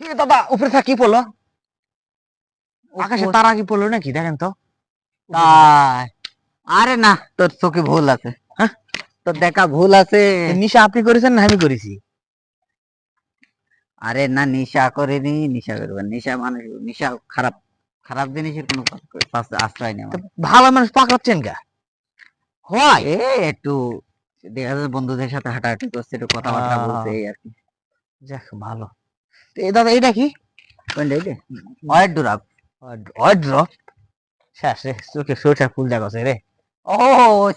কি দাদা উপরে থাক পড়ল? আকাশে তারা কি পড়ল নাকি? দেখেন তো। তাই আরে না তোর চোখে ভুল আছে। হ্যাঁ? তোর দেখা ভুল আছে। নিশা আপনি করেছেন না আমি করেছি? আরে না নিশা করেনি নিশা করবেন নিশা মানুষ নিশা খারাপ খারাপ জিনিসের কোনো আশ্রয় নেই ভালো মানুষ পাকড়াচ্ছেন কা হয়। এ একটু দেখা যাচ্ছে বন্ধুদের সাথে হাঁটাহাঁটি করছে একটু কথাবার্তা বলছে এই আর কি। যাক ভালো। তো এ দাদা এটা কি? কোনটা এটা অয়ের ডুরাপ অড্রপ শেষ রে চোখে সরষা ফুল রে। ও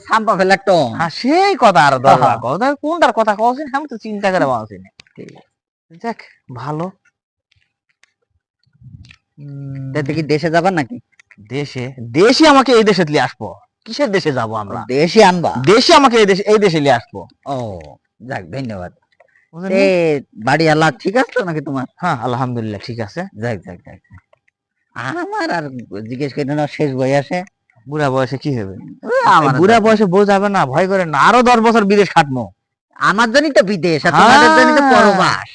সাম্পা ফেলার টং হ্যাঁ সেই কথা আর দরকার। কথা কোনটার কথা কওছেন আমি তো চিন্তা করে না। যাক ভালো। তাতে কি দেশে যাবার নাকি? দেশে? দেশে আমাকে এই দেশে নিয়ে আসব। কিসের দেশে যাব আমরা? দেশে আনবা? দেশে আমাকে এই দেশে এই দেশে নিয়ে আসব। ও যাক ধন্যবাদ? বাড়ি আল্লাহ ঠিক আছে তো নাকি তোমার? হ্যাঁ আলহামদুলিল্লাহ ঠিক আছে। যাক যাক যাক। আমার আর জিজ্ঞেস করে না শেষ বয়সে। বুড়া বয়সে কি হবে? বুড়া বয়সে বউ যাবে না ভয় করে না। আরও দশ বছর বিদেশ খাটবো। আমার জন্যই তো বিদেশ আর তোমাদের জন্যই তো হ্যাঁ। পরবাস।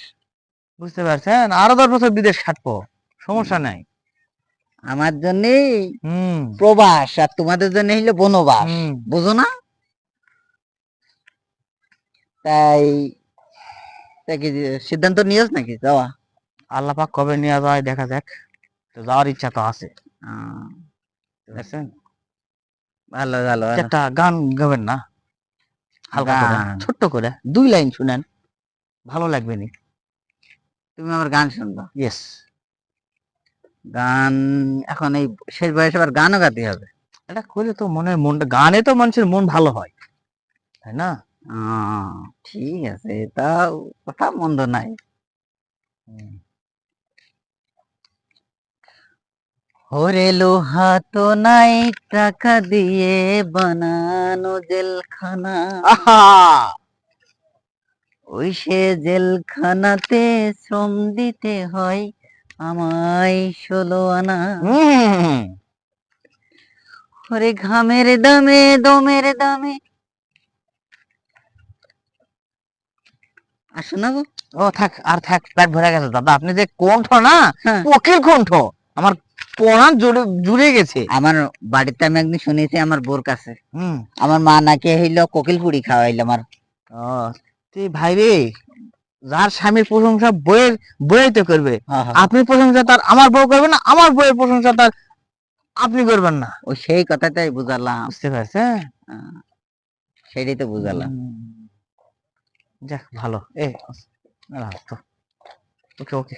বুঝতে পারছেন? আরও দশ বছর বিদেশ খাটবো। সমস্যা নাই। আমার জন্যই হুম। প্রবাস আর তোমাদের জন্য হইল বনবাস। বুঝো না? তাই কি সিদ্ধান্ত নিয়েছ নাকি? যাওয়া। আল্লাহ পাক কবে নিয়ে যায় দেখা যাক। তো যাওয়ার ইচ্ছা তো আছে। ভালো ভালো। একটা গান গাবেন না? হালকা করে ছোট্ট করে দুই লাইন শুনেন। ভালো লাগবে নি? তুমি আমার গান শুনবা। ইয়েস গান এখন এই শেষ বয়সে আবার গানও গাতে হবে। এটা করলে তো মনে মনটা গানে তো মানুষের মন ভালো হয়। তাই না? ঠিক আছে তা কথা মন্দ নাই। ওরে লোহা তো নাই টাকা দিয়ে বানানো জেলখানা। ওই সে জেলখানাতে শ্রম দিতে হয় আমায় ষোলো আনা। হুম। ওরে ঘামের দামে দমের দামে আসো না ও থাক আর থাক পেট ভরে গেছে দাদা। আপনি যে কণ্ঠ না হ্যাঁ। কোকিল কণ্ঠ আমার পড়ান জুড়ে জুড়ে গেছে। আমার বাড়িতে আমি একদিন শুনেছি আমার বোর কাছে। হুম। আমার মা নাকি হইল কোকিল পুরি খাওয়াইলো আমার। ও তুই ভাই রে যার স্বামীর প্রশংসা বইয়ের বইয়ে তো করবে আপনি প্রশংসা তার আমার বউ করবে না আমার বইয়ের প্রশংসা তার আপনি করবেন না। ও সেই কথাটাই বুঝালাম। বুঝতে পারছে সেটাই তো বুঝালাম। যাক ভালো। এ ওকে ওকে।